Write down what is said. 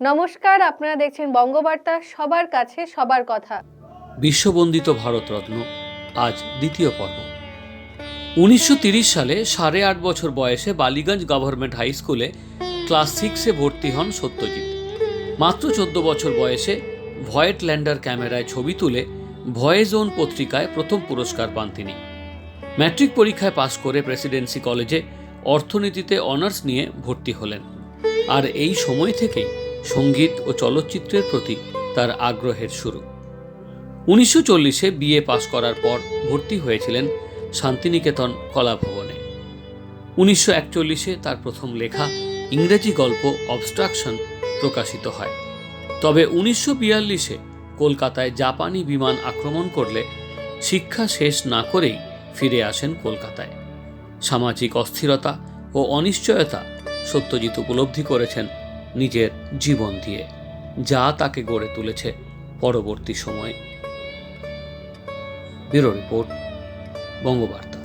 নমস্কার, আপনারা দেখছেন বঙ্গবার্তা, সবার কাছে সবার কথা। বিশ্ববন্দিত ভারতরত্ন, আজ দ্বিতীয় পর্ব। উনিশশো সালে সাড়ে আট বছর বয়সে বালিগঞ্জ গভর্নমেন্ট হাই স্কুলে ক্লাস সিক্সে ভর্তি হন সত্যজিৎ। মাত্র চোদ্দ বছর বয়সে ভয়েট ল্যান্ডার ক্যামেরায় ছবি তুলে ভয়েজোন পত্রিকায় প্রথম পুরস্কার পান তিনি। ম্যাট্রিক পরীক্ষায় পাশ করে প্রেসিডেন্সি কলেজে অর্থনীতিতে অনার্স নিয়ে ভর্তি হলেন। আর এই সময় থেকেই সংগীত ও চলচ্চিত্রের প্রতি তার আগ্রহের শুরু। উনিশশো চল্লিশে বিএ পাশ করার পর ভর্তি হয়েছিলেন শান্তিনিকেতন কলাভবনে উনিশশো একচল্লিশে তার প্রথম লেখা ইংরেজি গল্প অবস্ট্রাকশন প্রকাশিত হয়। তবে উনিশশো বিয়াল্লিশে কলকাতায় জাপানি বিমান আক্রমণ করলে শিক্ষা শেষ না করেই ফিরে আসেন কলকাতায়। সামাজিক অস্থিরতা ও অনিশ্চয়তা সত্যজিৎ উপলব্ধি করেছেন নিজের জীবন দিয়ে যা তাকে গড়ে তুলেছে পরবর্তী সময়ে। Bureau report Bangabarta.